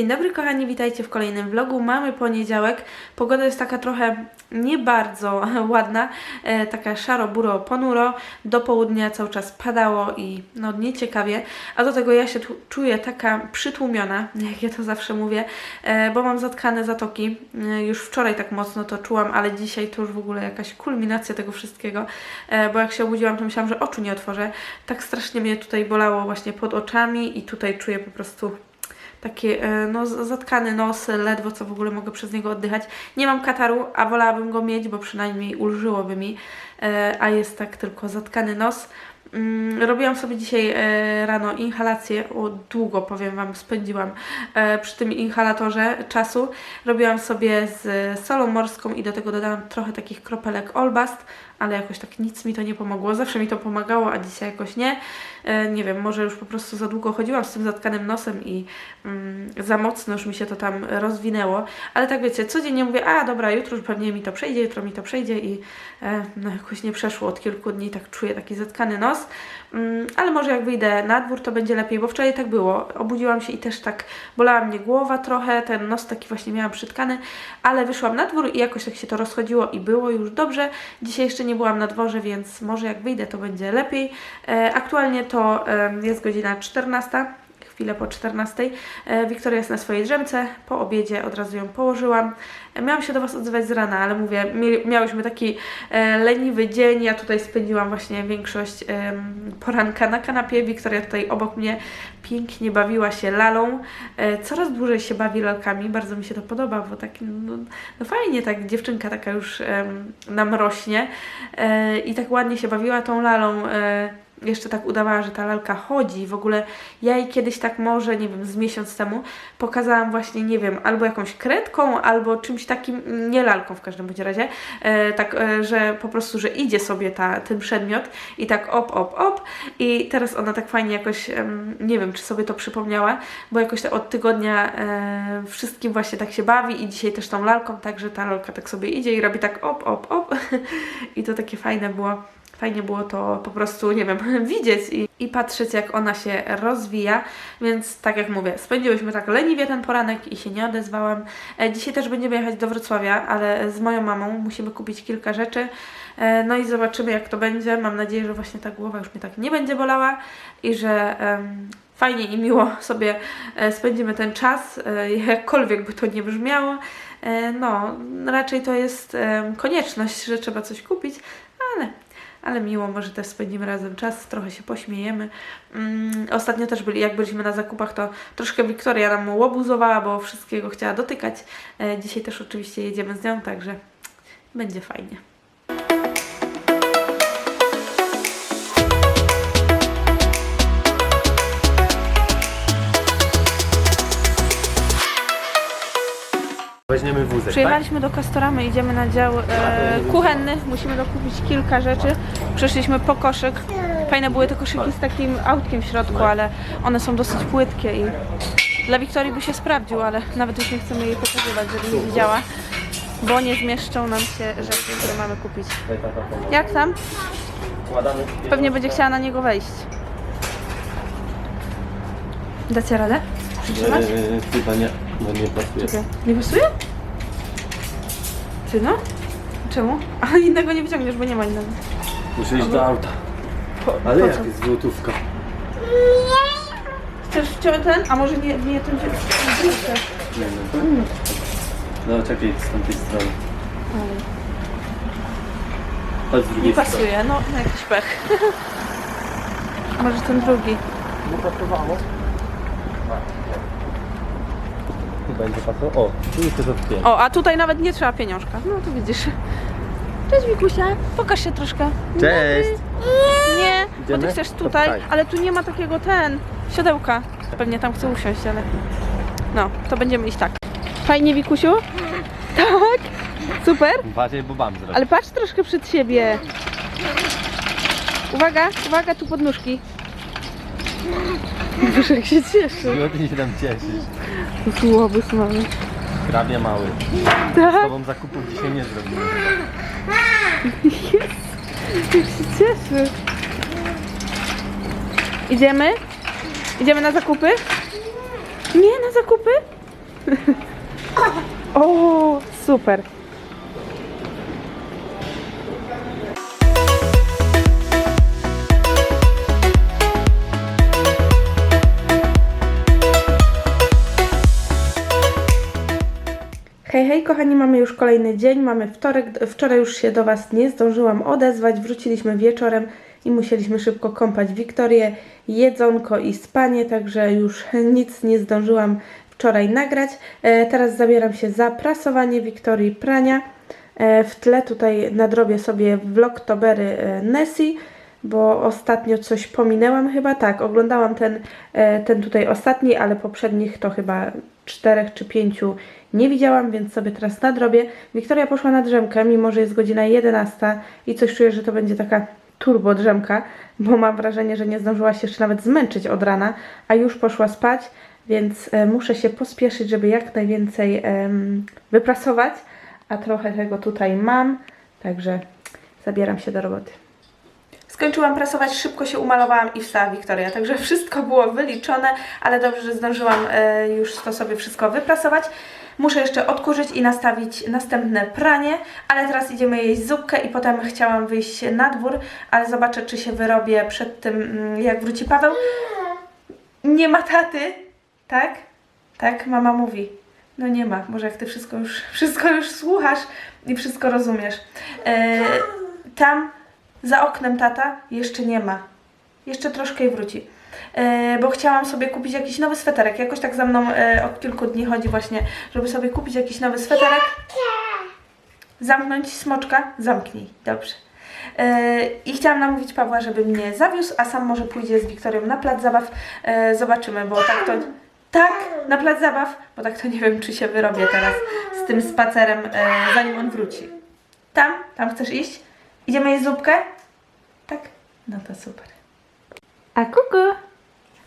Dzień dobry kochani, witajcie w kolejnym vlogu. Mamy poniedziałek. Pogoda jest taka trochę nie bardzo ładna, e, taka szaro, buro, ponuro. Do południa cały czas padało i no nieciekawie. A do tego ja się czuję taka przytłumiona, jak ja to zawsze mówię, e, bo mam zatkane zatoki. E, już wczoraj tak mocno to czułam, ale dzisiaj to już w ogóle jakaś kulminacja tego wszystkiego, e, bo jak się obudziłam, to myślałam, że oczu nie otworzę. Tak strasznie mnie tutaj bolało właśnie pod oczami i tutaj czuję po prostu takie e, no, zatkany nos, ledwo co w ogóle mogę przez niego oddychać. Nie mam kataru, a wolałabym go mieć, bo przynajmniej ulżyłoby mi, e, a jest tak tylko zatkany nos. Mm, Robiłam sobie dzisiaj e, rano inhalację, o, długo powiem Wam spędziłam e, przy tym inhalatorze czasu. Robiłam sobie z solą morską i do tego dodałam trochę takich kropelek Olbast, ale jakoś tak nic mi to nie pomogło. Zawsze mi to pomagało, a dzisiaj jakoś nie. E, nie wiem, może już po prostu za długo chodziłam z tym zatkanym nosem i mm, za mocno już mi się to tam rozwinęło. Ale tak wiecie, codziennie mówię, a dobra, jutro już pewnie mi to przejdzie, jutro mi to przejdzie i no jakoś nie przeszło. Od kilku dni tak czuję taki zatkany nos. Mm, ale może jak wyjdę na dwór, to będzie lepiej, bo wczoraj tak było. Obudziłam się i też tak bolała mnie głowa trochę, ten nos taki właśnie miałam przytkany, ale wyszłam na dwór i jakoś tak się to rozchodziło i było już dobrze. Dzisiaj jeszcze nie byłam na dworze, więc może jak wyjdę, to będzie lepiej. E, aktualnie to jest godzina 14 chwilę po 14. E, Wiktoria jest na swojej drzemce. Po obiedzie od razu ją położyłam. E, Miałam się do Was odzywać z rana, ale mówię, miałyśmy taki e, leniwy dzień. Ja tutaj spędziłam właśnie większość poranka na kanapie. Wiktoria tutaj obok mnie pięknie bawiła się lalą. Coraz dłużej się bawi lalkami. Bardzo mi się to podoba, bo tak no, no fajnie, tak dziewczynka taka już nam rośnie i tak ładnie się bawiła tą lalą. Jeszcze tak udawała, że ta lalka chodzi. W ogóle ja jej kiedyś tak może, nie wiem, z miesiąc temu pokazałam właśnie, nie wiem, albo jakąś kredką, albo czymś takim, nie lalką w każdym bądź razie, e, tak, e, że po prostu, że idzie sobie ta, ten przedmiot i tak op, op, op i teraz ona tak fajnie jakoś, nie wiem, czy sobie to przypomniała, bo jakoś tak od tygodnia e, wszystkim właśnie tak się bawi i dzisiaj też tą lalką, tak, że ta lalka tak sobie idzie i robi tak op, op, op i to takie fajne było. Fajnie było to po prostu, nie wiem, widzieć i, i patrzeć, jak ona się rozwija. Więc tak jak mówię, spędziłyśmy tak leniwie ten poranek i się nie odezwałam. E, dzisiaj też będziemy jechać do Wrocławia, ale z moją mamą musimy kupić kilka rzeczy. E, no i zobaczymy, jak to będzie. Mam nadzieję, że właśnie ta głowa już mnie tak nie będzie bolała i że fajnie i miło sobie e, spędzimy ten czas, jakkolwiek by to nie brzmiało. No, raczej to jest konieczność, że trzeba coś kupić, ale ale miło, może też spędzimy razem czas, trochę się pośmiejemy. Mm, ostatnio też byli, jak byliśmy na zakupach, to troszkę Wiktoria nam łobuzowała, bo wszystkiego chciała dotykać. E, dzisiaj też oczywiście jedziemy z nią, także będzie fajnie. Weźmiemy wózek, tak? Przyjechaliśmy do Kastoramy, idziemy na dział e, kuchenny, musimy dokupić kilka rzeczy. Przyszliśmy po koszyk. Fajne były te koszyki z takim autkiem w środku, ale one są dosyć płytkie i dla Wiktorii by się sprawdził, ale nawet już nie chcemy jej pokazywać, żeby nie widziała, bo nie zmieszczą nam się rzeczy, które mamy kupić. Jak tam? Pewnie będzie chciała na niego wejść. Dacie radę? Przytrzymać? Eee, Chyba nie, bo nie pasuje. Czekaj, Nie pasuje? Ty no? Czemu? A innego nie wyciągniesz, bo nie ma innego. Muszę iść do auta. Po, Ale po jak co? jest złotówka? Chcesz wciąć ten? A może nie, nie ten drugi? Nie wiem. No czekaj, z tamtej strony. Chodź z Nie drugiej strony. pasuje, no na jakiś pech. może ten drugi. Nie pasowało? Będzie pasowało. O, tu jest też. O, a tutaj nawet nie trzeba pieniążka. No to widzisz. Cześć Wikusia, pokaż się troszkę. Cześć! Nie, bo ty Idziemy? chcesz To tutaj, ale tu nie ma takiego ten, siodełka. Pewnie tam chcę usiąść, ale no, to będziemy iść tak. Fajnie Wikusiu? Tak? Super? Bardziej, bo mam zrobić. Ale patrz troszkę przed siebie. Uwaga, uwaga, tu podnóżki. Boże, jak się cieszy. Ty się tam cieszysz. Tu łobuz mamy. Hrabia mały. Z Tak? tobą zakupów dzisiaj nie zrobimy. Jest. Jak się cieszy. Idziemy? Idziemy na zakupy? Nie, na zakupy? o, super. Hej, hej, kochani, mamy już kolejny dzień, mamy wtorek. Wczoraj już się do Was nie zdążyłam odezwać, wróciliśmy wieczorem i musieliśmy szybko kąpać Wiktorię, jedzonko i spanie, także już nic nie zdążyłam wczoraj nagrać. E, teraz zabieram się za prasowanie Wiktorii prania. E, w tle tutaj nadrobię sobie vlogtobery e, Nessie, bo ostatnio coś pominęłam chyba, tak, oglądałam ten, ten tutaj ostatni, ale poprzednich to chyba czterech czy pięciu nie widziałam, więc sobie teraz nadrobię. Wiktoria poszła na drzemkę, mimo że jest godzina 11 i coś czuję, że to będzie taka turbo drzemka, bo mam wrażenie, że nie zdążyła się jeszcze nawet zmęczyć od rana, a już poszła spać, więc e, muszę się pospieszyć, żeby jak najwięcej em, wyprasować, a trochę tego tutaj mam, także zabieram się do roboty. Skończyłam prasować, szybko się umalowałam i wstała Wiktoria, także wszystko było wyliczone, ale dobrze, że zdążyłam e, już to sobie wszystko wyprasować. Muszę jeszcze odkurzyć i nastawić następne pranie, ale teraz idziemy jeść zupkę i potem chciałam wyjść na dwór, ale zobaczę, czy się wyrobię przed tym, mm, jak wróci Paweł. Nie ma taty, tak? Tak, mama mówi. No nie ma, może jak ty wszystko już, wszystko już słuchasz i wszystko rozumiesz. E, tam za oknem tata jeszcze nie ma. Jeszcze troszkę i wróci. E, bo chciałam sobie kupić jakiś nowy sweterek. Jakoś tak za mną e, od kilku dni chodzi właśnie, żeby sobie kupić jakiś nowy sweterek. Zamknąć smoczka? Zamknij, dobrze. E, I chciałam namówić Pawła, żeby mnie zawiózł, a sam może pójdzie z Wiktorią na plac zabaw. Zobaczymy, bo tak to. Tak, na plac zabaw, bo tak to nie wiem, czy się wyrobię teraz z tym spacerem, zanim on wróci. Tam? Tam chcesz iść? Idziemy jeść zupkę? Tak? No to super. A kuku?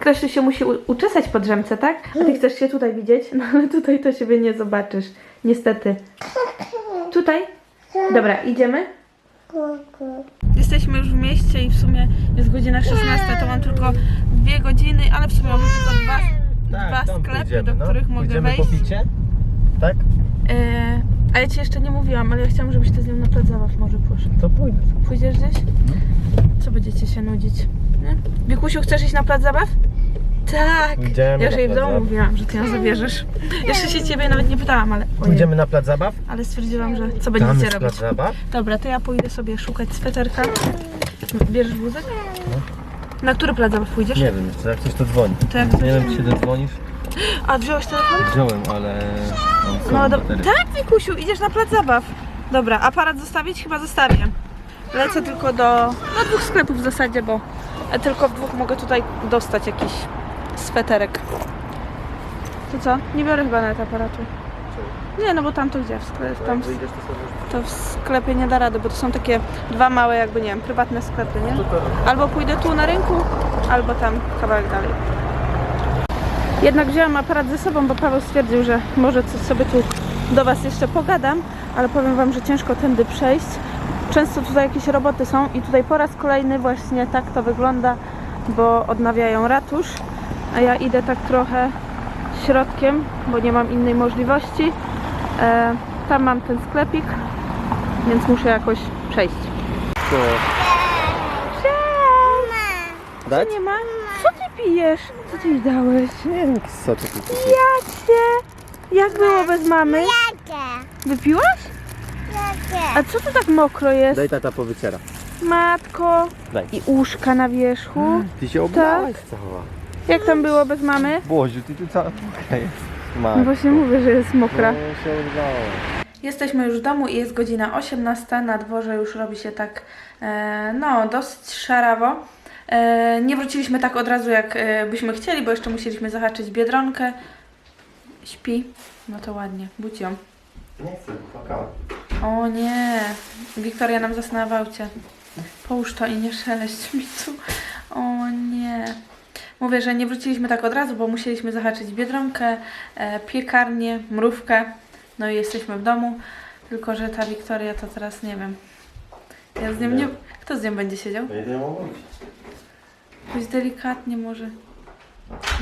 Ktoś tu się musi uczesać po drzemce, tak? A ty chcesz się tutaj widzieć? No ale tutaj to siebie nie zobaczysz. Niestety. Tutaj? Dobra, idziemy? Jesteśmy już w mieście i w sumie jest godzina 16, to mam tylko dwie godziny, ale w sumie mam tylko dwa, dwa tam sklepy, pójdziemy, do których mogę Pójdziemy wejść. po picie? Tak? E, a ja ci jeszcze nie mówiłam, ale ja chciałam, żebyś ty z nią na plac zabaw może poszedł. To pójdę. Pójdziesz gdzieś? Co będziecie się nudzić? Nie? Wikusiu, chcesz iść na plac zabaw? Tak! Idziemy ja już jej w domu mówiłam, że ty ją zabierzesz. Jeszcze się ciebie nawet nie pytałam, ale. ojej. Pójdziemy na plac zabaw? Ale stwierdziłam, że co Tam będziecie jest robić. plac zabaw? Dobra, to ja pójdę sobie szukać sweterka. Bierzesz wózek? Na który plac zabaw pójdziesz? Nie wiem, jeszcze jak coś to dzwoni. To jak coś- Nie wiem, czy się dodzwonisz. A wziąłeś telefon? Wziąłem, ale... No do... Tak, Wikusiu, idziesz na plac zabaw. Dobra, aparat zostawić? Chyba zostawię. Lecę tylko do, do dwóch sklepów w zasadzie, bo tylko w dwóch mogę tutaj dostać jakiś sweterek. To co? Nie biorę chyba nawet aparatu. Nie, no bo tam to gdzie? W sklepie, tam w, to w sklepie nie da rady, bo to są takie dwa małe jakby, nie wiem, prywatne sklepy, nie? Albo pójdę tu na rynku, albo tam kawałek dalej. Jednak wzięłam aparat ze sobą, bo Paweł stwierdził, że może coś sobie tu do Was jeszcze pogadam, ale powiem Wam, że ciężko tędy przejść. Często tutaj jakieś roboty są i tutaj po raz kolejny właśnie tak to wygląda, bo odnawiają ratusz, a ja idę tak trochę środkiem, bo nie mam innej możliwości. E, tam mam ten sklepik, więc muszę jakoś przejść. To... Dać? Nie ma? Co ty pijesz? Co ty dałeś? Nie wiem, jaki soczek kupić. Jacie! Jak było bez mamy? Jakie? Wypiłaś? A co tu tak mokro jest? Daj tata powyciera. Matko! Daj. I uszka na wierzchu. Ty się oblałaś cała. Jak tam było bez mamy? Boziu, ty tu cała mokra jest. No właśnie mówię, że jest mokra. No się odlało. Jesteśmy już w domu i jest godzina 18. Na dworze już robi się tak, e, no, dosyć szarawo. E, nie wróciliśmy tak od razu, jak e, byśmy chcieli, bo jeszcze musieliśmy zahaczyć biedronkę. Śpi. No to ładnie. Budź ją. Nie chcę, płakałem. O nie, Wiktoria nam zasnęła aucie. Połóż to i nie szeleść mi tu. O nie. Mówię, że nie wróciliśmy tak od razu, bo musieliśmy zahaczyć Biedronkę, e, piekarnię, mrówkę. No i jesteśmy w domu. Tylko, że ta Wiktoria to teraz nie wiem. Ja z nią nie... Kto z nią będzie siedział? Ja nie mogę. Jakoś delikatnie może.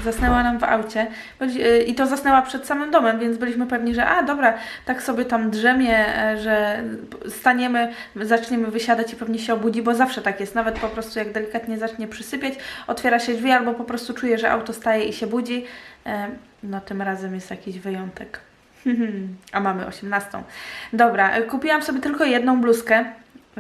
Zasnęła nam w aucie y, i to zasnęła przed samym domem, więc byliśmy pewni, że a dobra, tak sobie tam drzemie, e, że staniemy, zaczniemy wysiadać i pewnie się obudzi, bo zawsze tak jest. Nawet po prostu jak delikatnie zacznie przysypiać, otwiera się drzwi albo po prostu czuje, że auto staje i się budzi. E, No tym razem jest jakiś wyjątek. A mamy 18. Dobra, e, kupiłam sobie tylko jedną bluzkę.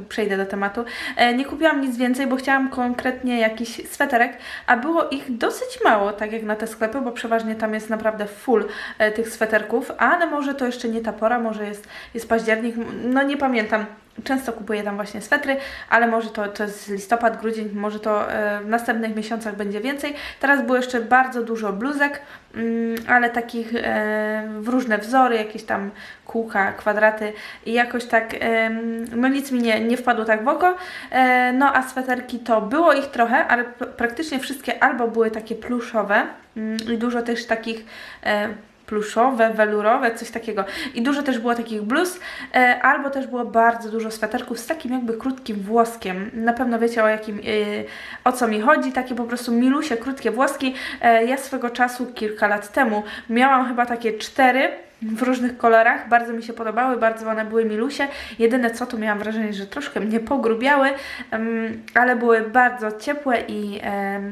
Przejdę do tematu. E, Nie kupiłam nic więcej, bo chciałam konkretnie jakiś sweterek, a było ich dosyć mało, tak jak na te sklepy, bo przeważnie tam jest naprawdę full e, tych sweterków, ale może to jeszcze nie ta pora, może jest, jest październik, no nie pamiętam. Często kupuję tam właśnie swetry, ale może to, to jest listopad, grudzień, może to e, w następnych miesiącach będzie więcej. Teraz było jeszcze bardzo dużo bluzek, mm, ale takich e, w różne wzory, jakieś tam kółka, kwadraty i jakoś tak, em, no nic mi nie, nie wpadło tak w oko. E, no a sweterki to było ich trochę, ale praktycznie wszystkie albo były takie pluszowe mm, i dużo też takich e, pluszowe, welurowe, coś takiego. I dużo też było takich bluz, e, albo też było bardzo dużo sweterków z takim jakby krótkim włoskiem. Na pewno wiecie o jakim, e, o co mi chodzi, takie po prostu milusie, krótkie włoski. E, ja swego czasu, kilka lat temu, miałam chyba takie cztery w różnych kolorach, bardzo mi się podobały, bardzo one były milusie. Jedyne co, to miałam wrażenie, że troszkę mnie pogrubiały, ale były bardzo ciepłe i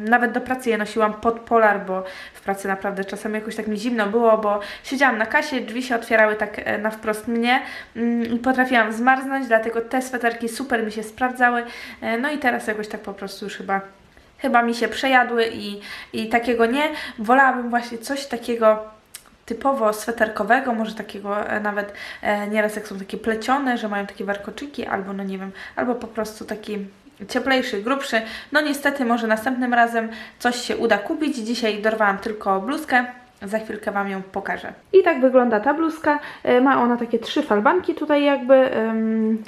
nawet do pracy je nosiłam pod polar, bo w pracy naprawdę czasami jakoś tak mi zimno było, bo siedziałam na kasie, drzwi się otwierały tak e, na wprost mnie mm, i potrafiłam zmarznąć, dlatego te sweterki super mi się sprawdzały. E, No i teraz jakoś tak po prostu już chyba chyba mi się przejadły i, i takiego nie. Wolałabym właśnie coś takiego typowo sweterkowego, może takiego e, nawet e, nieraz jak są takie plecione, że mają takie warkoczyki, albo no nie wiem, albo po prostu taki cieplejszy, grubszy. No niestety może następnym razem coś się uda kupić. Dzisiaj dorwałam tylko bluzkę. Za chwilkę Wam ją pokażę. I tak wygląda ta bluzka. E, Ma ona takie trzy falbanki tutaj jakby,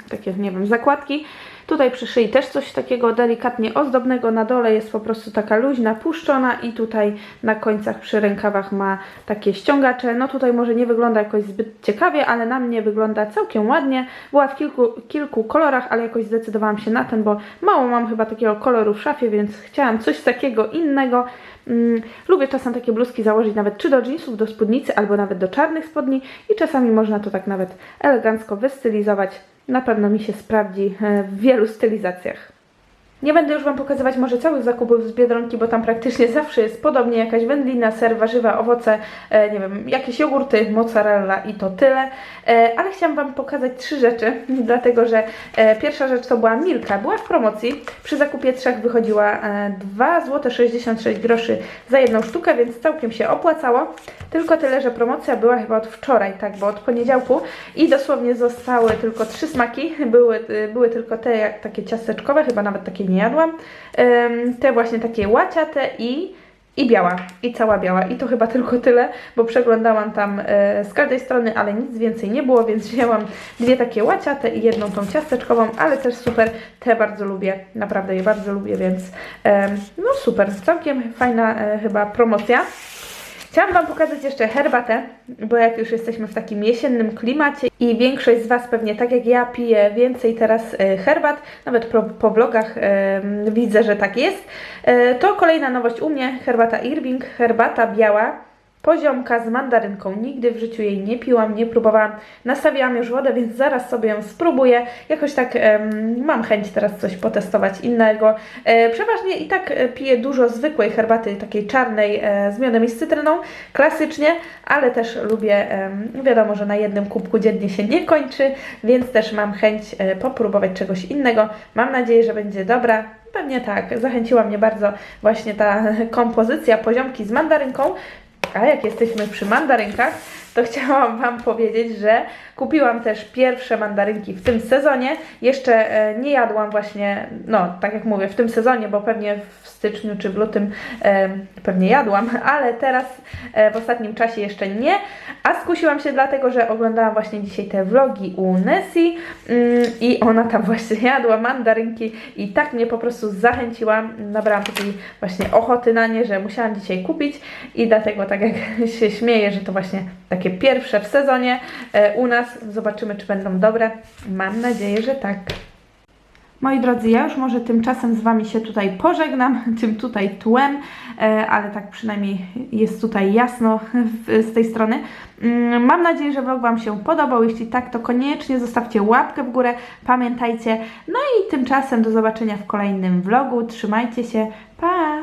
takie nie wiem, zakładki. Tutaj przy szyi też coś takiego delikatnie ozdobnego. Na dole jest po prostu taka luźna, puszczona i tutaj na końcach przy rękawach ma takie ściągacze. No tutaj może nie wygląda jakoś zbyt ciekawie, ale na mnie wygląda całkiem ładnie. Była w kilku, kilku kolorach, ale jakoś zdecydowałam się na ten, bo mało mam chyba takiego koloru w szafie, więc chciałam coś takiego innego. Mm, lubię czasem takie bluzki założyć nawet czy do jeansów, do spódnicy, albo nawet do czarnych spodni i czasami można to tak nawet elegancko wystylizować. Na pewno mi się sprawdzi e, w wielu stylizacjach. Nie będę już Wam pokazywać może całych zakupów z Biedronki, bo tam praktycznie zawsze jest podobnie jakaś wędlina, ser, warzywa, owoce, e, nie wiem, jakieś jogurty, mozzarella i to tyle. E, ale chciałam Wam pokazać trzy rzeczy, dlatego że e, pierwsza rzecz to była Milka. Była w promocji, przy zakupie trzech wychodziła e, 2 zł 66 groszy za jedną sztukę, więc całkiem się opłacało. Tylko tyle, że promocja była chyba od wczoraj, tak, bo od poniedziałku i dosłownie zostały tylko trzy smaki. Były, y, były tylko te takie ciasteczkowe, chyba nawet takie nie jadłam. Te właśnie takie łaciate i, i biała. I cała biała. I to chyba tylko tyle, bo przeglądałam tam e, z każdej strony, ale nic więcej nie było, więc wzięłam dwie takie łaciate i jedną tą ciasteczkową, ale też super. Te bardzo lubię, naprawdę je bardzo lubię, więc no super. Całkiem fajna e, chyba promocja. Chciałam Wam pokazać jeszcze herbatę, bo jak już jesteśmy w takim jesiennym klimacie i większość z Was pewnie tak jak ja pije więcej teraz e, herbat, nawet po, po vlogach e, widzę, że tak jest, e, to kolejna nowość u mnie, herbata Irving, herbata biała, poziomka z mandarynką. Nigdy w życiu jej nie piłam, nie próbowałam. Nastawiłam już wodę, więc zaraz sobie ją spróbuję. Jakoś tak em, mam chęć teraz coś potestować innego. E, przeważnie i tak e, piję dużo zwykłej herbaty, takiej czarnej e, z miodem i z cytryną, klasycznie, ale też lubię, em, wiadomo, że na jednym kubku dziennie się nie kończy, więc też mam chęć e, popróbować czegoś innego. Mam nadzieję, że będzie dobra. Pewnie tak, zachęciła mnie bardzo właśnie ta kompozycja poziomki z mandarynką. A jak jesteśmy przy mandarynkach, to chciałam Wam powiedzieć, że kupiłam też pierwsze mandarynki w tym sezonie. Jeszcze e, nie jadłam właśnie, no tak jak mówię, w tym sezonie, bo pewnie w styczniu czy w lutym e, pewnie jadłam, ale teraz e, w ostatnim czasie jeszcze nie. A skusiłam się dlatego, że oglądałam właśnie dzisiaj te vlogi u Nessie mm, i ona tam właśnie jadła mandarynki i tak mnie po prostu zachęciła. Nabrałam takiej właśnie ochoty na nie, że musiałam dzisiaj kupić i dlatego tak jak się śmieję, że to właśnie takie pierwsze w sezonie e, u nas. Zobaczymy, czy będą dobre. Mam nadzieję, że tak. Moi drodzy, ja już może tymczasem z Wami się tutaj pożegnam, tym tutaj tłem, e, ale tak przynajmniej jest tutaj jasno z tej strony. Mm, Mam nadzieję, że vlog Wam się podobał. Jeśli tak, to koniecznie zostawcie łapkę w górę, pamiętajcie. No i tymczasem do zobaczenia w kolejnym vlogu. Trzymajcie się, pa!